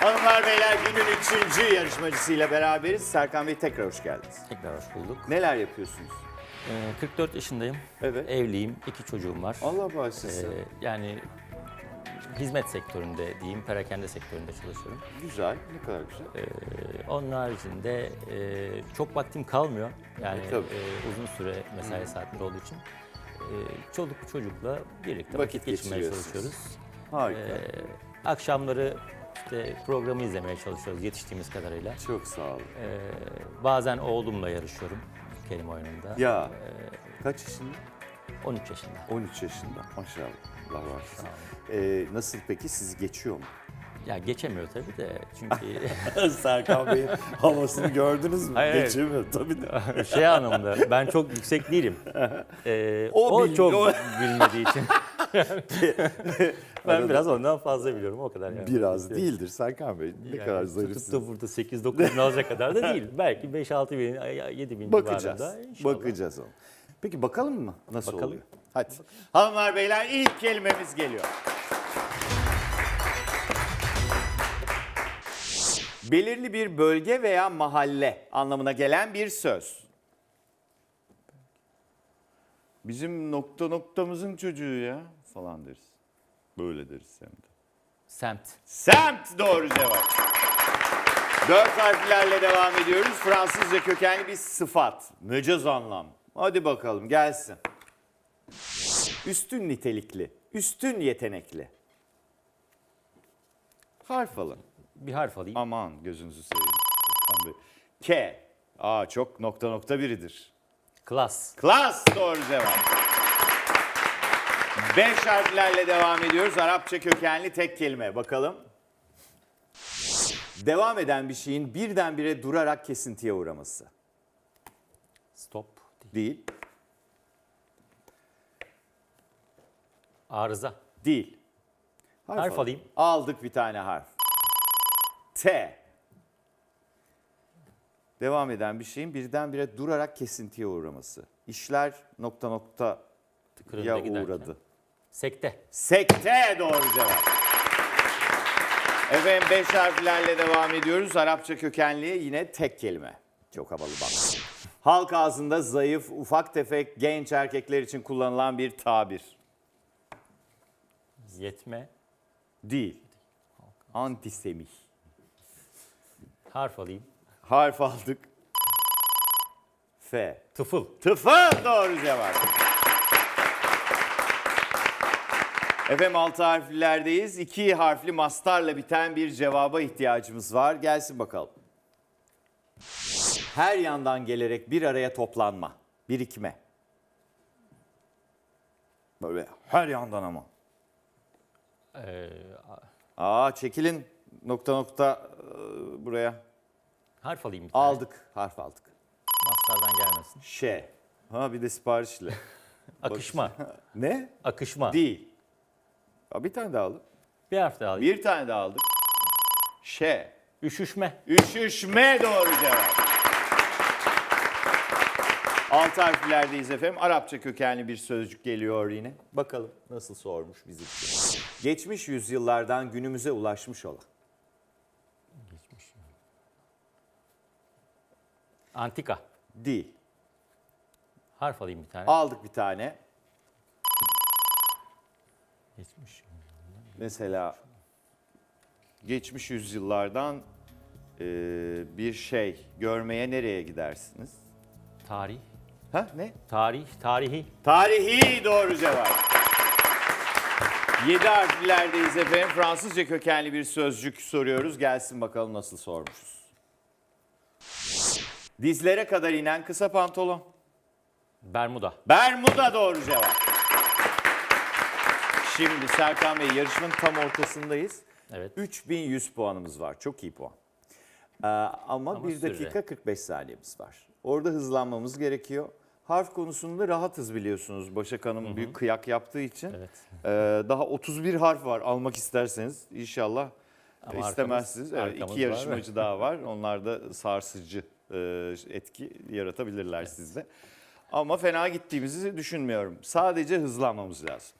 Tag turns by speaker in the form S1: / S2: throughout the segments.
S1: Hanımlar beyler günün üçüncü yarışmacısıyla beraberiz. Serkan Bey tekrar hoş geldiniz.
S2: Tekrar hoş bulduk.
S1: Neler yapıyorsunuz?
S2: Ee, 44 yaşındayım.
S1: Evet.
S2: Evliyim. iki çocuğum var.
S1: Allah bağışlasın.
S2: Ee, yani hizmet sektöründe diyeyim, perakende sektöründe çalışıyorum.
S1: Güzel, ne kadar güzel.
S2: Ee, onun haricinde e, çok vaktim kalmıyor. Yani
S1: E, tabii.
S2: e, uzun süre mesai saatleri olduğu için. E, çoluk çocukla birlikte
S1: Vakit
S2: vakit, geçirmeye
S1: geçiriyorsunuz.
S2: çalışıyoruz.
S1: Harika.
S2: Ee, akşamları işte programı izlemeye çalışıyoruz yetiştiğimiz kadarıyla.
S1: Çok sağ olun.
S2: Ee, bazen oğlumla yarışıyorum kelime oyununda.
S1: Ya kaç yaşında?
S2: 13 yaşında.
S1: 13 yaşında. Maşallah. Allah
S2: Sağ olun.
S1: Ee, nasıl peki sizi geçiyor mu?
S2: Ya geçemiyor tabii de çünkü
S1: Serkan Bey'in havasını gördünüz mü?
S2: Hayır, hayır.
S1: Geçemiyor tabii de.
S2: şey anlamda ben çok yüksek değilim. Ee,
S1: O
S2: o,
S1: bil-
S2: çok
S1: o-
S2: bilmediği için. ben
S1: Arada-
S2: biraz ondan fazla biliyorum o kadar yani.
S1: Biraz değildir Serkan Bey. Ne
S2: Yani
S1: kadar
S2: Tutup
S1: zarifsiniz.
S2: da burada 8-9 bin alacak kadar da değil. Belki 5-6 bin, 7 bin
S1: Bakacağız.
S2: civarında inşallah.
S1: Bakacağız onu. Peki bakalım mı nasıl
S2: Bakalım.
S1: oluyor? Hadi. Hanımlar beyler ilk kelimemiz geliyor. Belirli bir bölge veya mahalle anlamına gelen bir söz. Bizim nokta noktamızın çocuğu ya falan deriz. Böyle deriz hem de.
S2: Semt.
S1: Semt doğru cevap. Dört harflerle devam ediyoruz. Fransızca kökenli bir sıfat. Mecaz anlam. Hadi bakalım gelsin. Üstün nitelikli, üstün yetenekli. Harf alın.
S2: Bir harf alayım.
S1: Aman gözünüzü seveyim. Aman be. K. Aa çok nokta nokta biridir.
S2: Klas.
S1: Klas doğru cevap. Beş harflerle devam ediyoruz. Arapça kökenli tek kelime. Bakalım. Devam eden bir şeyin birdenbire durarak kesintiye uğraması.
S2: Stop.
S1: Değil.
S2: Arıza.
S1: Değil.
S2: Harf
S1: al-
S2: alayım.
S1: Aldık bir tane harf. T. Devam eden bir şeyin birdenbire durarak kesintiye uğraması. İşler nokta nokta
S2: Tıkırında
S1: ya
S2: giderken.
S1: uğradı.
S2: Sekte.
S1: Sekte doğru cevap. Efendim beş harflerle devam ediyoruz. Arapça kökenli yine tek kelime. Çok havalı bak. Halk ağzında zayıf, ufak tefek genç erkekler için kullanılan bir tabir.
S2: Yetme.
S1: Değil. Antisemih.
S2: Harf alayım.
S1: Harf aldık. F.
S2: Tıfıl.
S1: Tıfıl doğru cevap. Efendim altı harflerdeyiz. İki harfli mastarla biten bir cevaba ihtiyacımız var. Gelsin bakalım. Her yandan gelerek bir araya toplanma, birikme. Böyle her yandan ama.
S2: Ee,
S1: Aa çekilin nokta nokta e, buraya.
S2: harf alayım bir tane.
S1: Aldık, harf aldık.
S2: Mastardan gelmesin.
S1: Ş. Ha bir de siparişle.
S2: Akışma.
S1: ne?
S2: Akışma.
S1: Değil. Aa, bir tane daha aldık.
S2: Bir harf daha alayım.
S1: Bir tane daha aldık. Ş.
S2: Üşüşme.
S1: Üşüşme doğru cevap. Alt harflerdeyiz efendim. Arapça kökenli bir sözcük geliyor yine. Bakalım nasıl sormuş için. Geçmiş yüzyıllardan günümüze ulaşmış olan.
S2: Antika.
S1: Değil.
S2: Harf alayım bir tane.
S1: Aldık bir tane.
S2: Geçmiş.
S1: Mesela geçmiş yüzyıllardan e, bir şey görmeye nereye gidersiniz?
S2: Tarih.
S1: Ha ne?
S2: Tarih. Tarihi.
S1: Tarihi doğru cevap. Yedi harflerdeyiz efendim. Fransızca kökenli bir sözcük soruyoruz. Gelsin bakalım nasıl sormuşuz. Dizlere kadar inen kısa pantolon.
S2: Bermuda.
S1: Bermuda doğru cevap. Şimdi Serkan Bey yarışmanın tam ortasındayız.
S2: Evet.
S1: 3100 puanımız var. Çok iyi puan. Ee, ama,
S2: Ama
S1: 1
S2: süre.
S1: dakika 45 saniyemiz var. Orada hızlanmamız gerekiyor. Harf konusunda rahatız biliyorsunuz. Başak Hanım büyük kıyak yaptığı için.
S2: Evet.
S1: Ee, daha 31 harf var almak isterseniz inşallah
S2: Ama
S1: e,
S2: arkamız-
S1: istemezsiniz. Evet, iki
S2: var.
S1: yarışmacı daha var. Onlar da sarsıcı e, etki yaratabilirler sizde. Ama fena gittiğimizi düşünmüyorum. Sadece hızlanmamız lazım.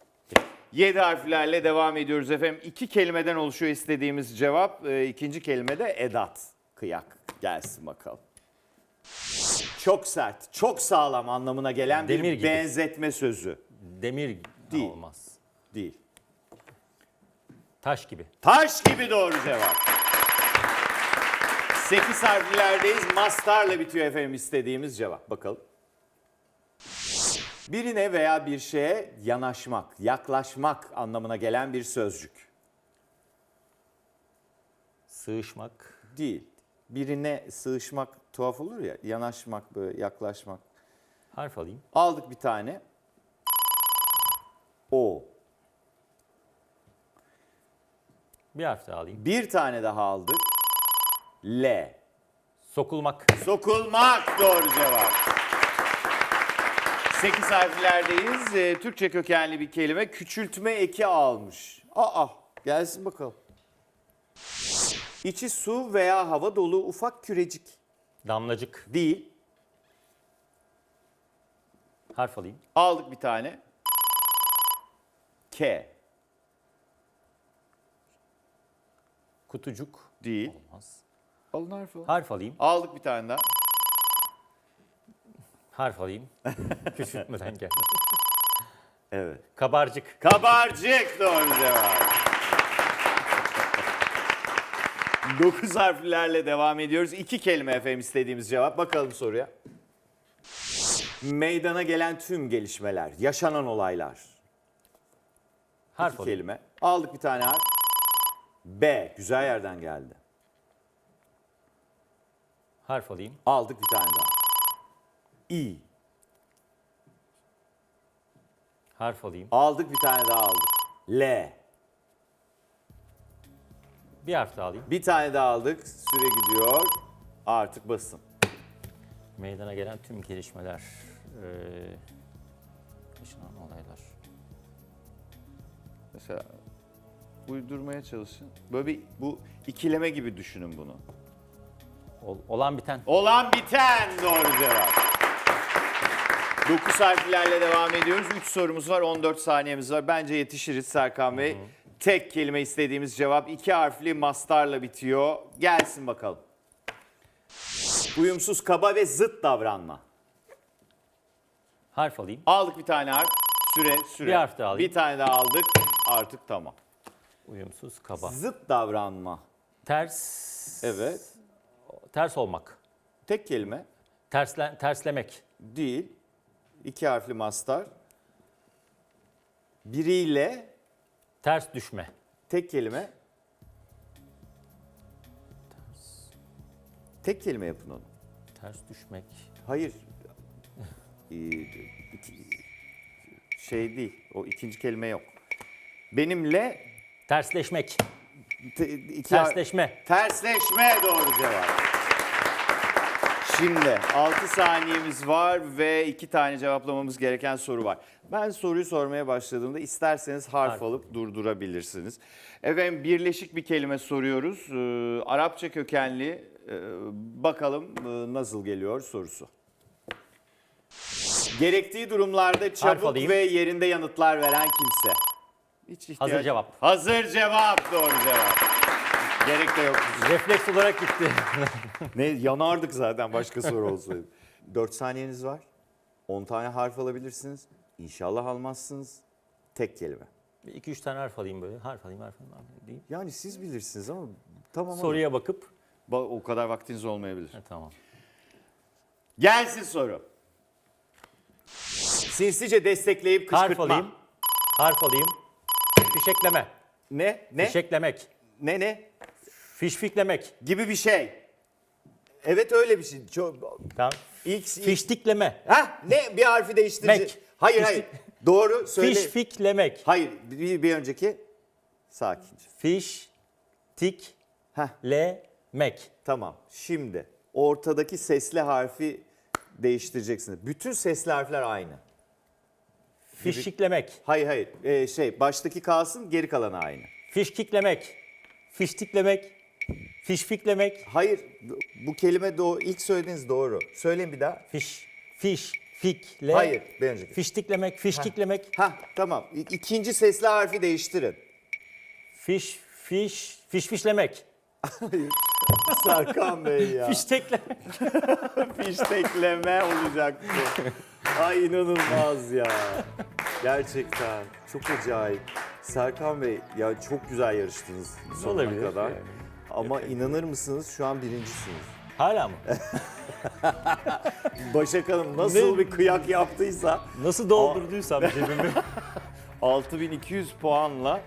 S1: 7 harflerle devam ediyoruz efendim. İki kelimeden oluşuyor istediğimiz cevap. Ee, ikinci kelime de edat. Kıyak. Gelsin bakalım. Çok sert, çok sağlam anlamına gelen
S2: Demir
S1: bir
S2: gibi.
S1: benzetme sözü.
S2: Demir
S1: Değil.
S2: olmaz.
S1: Değil.
S2: Taş gibi.
S1: Taş gibi doğru cevap. 8 harflerdeyiz. Mastarla bitiyor efendim istediğimiz cevap. Bakalım. Birine veya bir şeye yanaşmak, yaklaşmak anlamına gelen bir sözcük.
S2: Sığışmak.
S1: Değil. Birine sığışmak tuhaf olur ya, yanaşmak böyle yaklaşmak.
S2: Harf alayım.
S1: Aldık bir tane. O.
S2: Bir harf daha alayım.
S1: Bir tane daha aldık. L.
S2: Sokulmak.
S1: Sokulmak doğru cevap. 8 harflerdeyiz. Ee, Türkçe kökenli bir kelime. Küçültme eki almış. Aa gelsin bakalım. İçi su veya hava dolu ufak kürecik.
S2: Damlacık.
S1: Değil.
S2: Harf alayım.
S1: Aldık bir tane. K.
S2: Kutucuk.
S1: Değil.
S2: Olmaz.
S1: Alın harf al.
S2: Harf alayım.
S1: Aldık bir tane daha.
S2: Harf alayım. Küçültmeden gel.
S1: Evet.
S2: Kabarcık.
S1: Kabarcık doğru cevap. 9 harflerle devam ediyoruz. İki kelime efendim istediğimiz cevap. Bakalım soruya. Meydana gelen tüm gelişmeler, yaşanan olaylar.
S2: Harf
S1: İki
S2: alayım.
S1: kelime. Aldık bir tane harf. B. Güzel yerden geldi.
S2: Harf alayım.
S1: Aldık bir tane daha. İ.
S2: Harf alayım.
S1: Aldık bir tane daha aldık. L.
S2: Bir harf daha alayım.
S1: Bir tane daha aldık. Süre gidiyor. Artık basın.
S2: Meydana gelen tüm gelişmeler. Ee, yaşanan olaylar.
S1: Mesela uydurmaya çalışın. Böyle bir bu ikileme gibi düşünün bunu.
S2: Ol- olan biten.
S1: Olan biten doğru cevap. 9 harflerle devam ediyoruz. 3 sorumuz var, 14 saniyemiz var. Bence yetişiriz Serkan Bey. Tek kelime istediğimiz cevap iki harfli mastarla bitiyor. Gelsin bakalım. Uyumsuz, kaba ve zıt davranma.
S2: Harf alayım.
S1: Aldık bir tane harf. Süre, süre.
S2: Bir harf daha alayım.
S1: Bir tane daha aldık. Artık tamam.
S2: Uyumsuz, kaba.
S1: Zıt davranma.
S2: Ters.
S1: Evet.
S2: Ters olmak.
S1: Tek kelime.
S2: Tersle, terslemek.
S1: Değil. İki harfli mastar. Biriyle
S2: Ters düşme.
S1: tek kelime. Tek kelime yapın onu.
S2: Ters düşmek.
S1: Hayır. Ee, iki- şey değil. O ikinci kelime yok. Benimle
S2: Tersleşmek.
S1: te- iki har-
S2: Tersleşme.
S1: Tersleşme doğru cevap. Şimdi 6 saniyemiz var ve iki tane cevaplamamız gereken soru var. Ben soruyu sormaya başladığımda isterseniz harf,
S2: Harf.
S1: alıp durdurabilirsiniz. Efendim birleşik bir kelime soruyoruz. Ee, Arapça kökenli. Ee, bakalım e, nasıl geliyor sorusu. Gerektiği durumlarda çabuk ve yerinde yanıtlar veren kimse. Hiç ihtiyaç-
S2: Hazır cevap.
S1: Hazır cevap doğru cevap. Gerek de yok.
S2: Refleks olarak gitti.
S1: Ne yanardık zaten başka soru olsaydı. 4 saniyeniz var. 10 tane harf alabilirsiniz. İnşallah almazsınız. Tek kelime.
S2: 2-3 tane harf alayım böyle. Harf alayım, harf alayım. Harf alayım diyeyim.
S1: Yani siz bilirsiniz ama tamam.
S2: Soruya bakıp.
S1: Ba- O kadar vaktiniz olmayabilir.
S2: Ha, tamam.
S1: Gelsin soru. Sinsice destekleyip kışkırtma.
S2: Harf alayım. Harf alayım. Fişekleme.
S1: Ne? Ne?
S2: Fişeklemek.
S1: Ne ne?
S2: Fişfiklemek.
S1: Gibi bir şey. Evet öyle bir şey. Çok...
S2: Tamam.
S1: İlk, ilk...
S2: Fiştikleme.
S1: Ha ne? Bir harfi değiştirici.
S2: Mek.
S1: Hayır hayır. Doğru söyle.
S2: Fişfiklemek.
S1: Hayır bir, bir önceki. Sakince.
S2: Fiş. Tik.
S1: Heh.
S2: Lemek.
S1: Tamam. Şimdi ortadaki sesli harfi değiştireceksiniz. Bütün sesli harfler aynı.
S2: Fişiklemek.
S1: Hayır hayır. Ee, şey baştaki kalsın geri kalanı aynı.
S2: Fişkiklemek. Fiştiklemek. Fişfiklemek.
S1: Hayır bu kelime doğru. İlk söylediğiniz doğru. Söyleyin bir daha.
S2: Fiş. Fiş. Fikle.
S1: Hayır, bir önceki.
S2: Fiştiklemek, fişkiklemek.
S1: Ha tamam. İ- İkinci sesli harfi değiştirin.
S2: Fiş, fiş, fişfişlemek.
S1: Serkan Bey ya.
S2: Fiştekle.
S1: Fiştekleme olacaktı. Ay inanılmaz ya. Gerçekten çok acayip. Serkan Bey ya çok güzel yarıştınız sonuna
S2: Olabilir
S1: kadar.
S2: yani.
S1: Ama inanır mısınız şu an birincisiniz.
S2: Hala mı?
S1: Başak Hanım nasıl
S2: Ne?
S1: bir kıyak yaptıysa
S2: Nasıl doldurduysam cebimi.
S1: 6200 puanla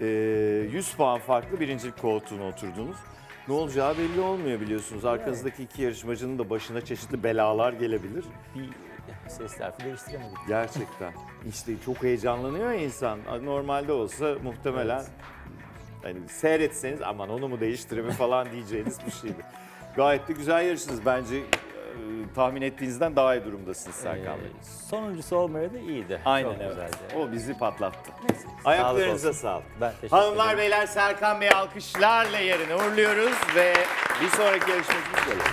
S1: e, 100 puan farklı birincilik koltuğuna oturdunuz. Ne olacağı belli olmuyor biliyorsunuz. Arkanızdaki iki yarışmacının da başına çeşitli belalar gelebilir.
S2: bir ses harfi değiştiremedik.
S1: Gerçekten. İşte çok heyecanlanıyor ya insan. Normalde olsa muhtemelen. Hani seyretseniz aman onu mu değiştireyim falan diyeceğiniz bir şeydi. Gayet de güzel yarıştınız. Bence e, tahmin ettiğinizden daha iyi durumdasınız Serkan Bey.
S2: Ee, sonuncusu olmaya da iyiydi.
S1: Aynen
S2: Çok
S1: evet.
S2: güzeldi.
S1: O bizi patlattı. Ayaklarınıza sağlık.
S2: Ben teşekkür
S1: Hanımlar
S2: ederim.
S1: beyler Serkan Bey alkışlarla yerine uğurluyoruz ve bir sonraki yarışmacımız geliyor.